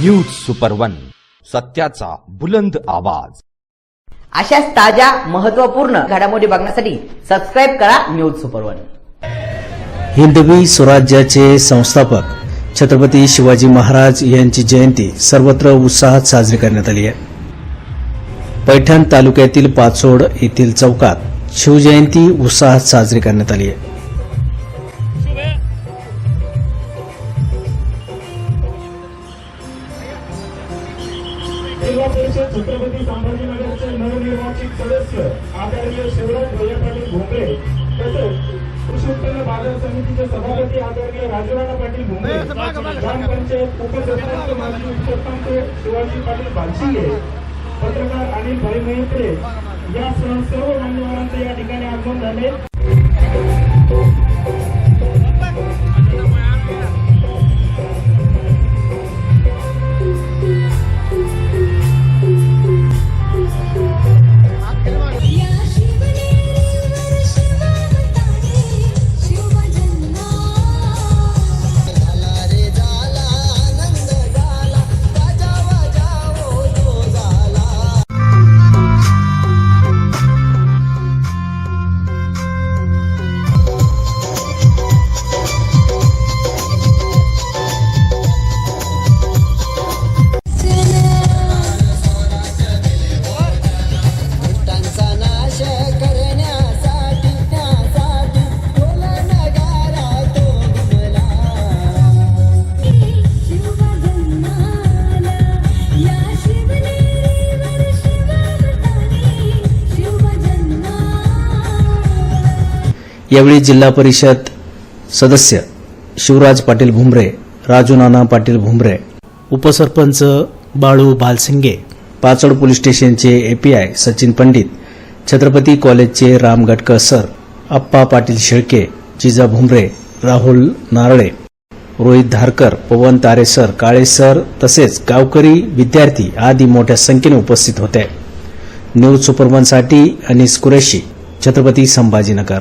News super one सत्याचा बुलंद आवाज. अशाच ताज्या महत्त्वपूर्ण घडामोडी बघण्यासाठी सबस्क्राईब करा न्यूज सुपर वन. हिंदवी स्वराज्याचे संस्थापक छत्रपती शिवाजी महाराज यांची जयंती सर्वत्र उत्साहात साजरी करण्यात आली आहे. पैठण तालुक्यातील पाचोड येथील चौकात शिवजयंती उत्साहात साजरी करण्यात आली आहे. जिल्हा परिषद छत्रपती संभाजीनगरचे नवनिर्वाचित सदस्य आदरणीय शिवराज भैया पाटील भोंगळे तसेच कृषी उत्पन्न बाजार समितीचे सभापती आदरणीय राजूराणा पाटील भोंगळे ग्रामपंचायत उपसरपंच माजी उपसरपंच शिवाजी पाटील बालशिंगे पत्रकार अनिल भाई मेहत्रे यासह सर्व मान्यवरांचे या ठिकाणी आगमन झाले. यावेळी जिल्हा परिषद सदस्य शिवराज पाटील भुमरे राजू नाना पाटील भुमरे उपसरपंच बाळू भालसिंगे पाचोड पोलीस स्टेशनचे एपीआय सचिन पंडित छत्रपती कॉलेजचे राम गटकर सर अप्पा पाटील शेळके जिजा भुमरे राहुल नारळे रोहित धारकर पवन तारे सर काळे सर तसेच गावकरी विद्यार्थी आदी मोठ्या संख्येने उपस्थित होते. न्यूज सुपरवनसाठी अनिस कुरेशी छत्रपती संभाजीनगर.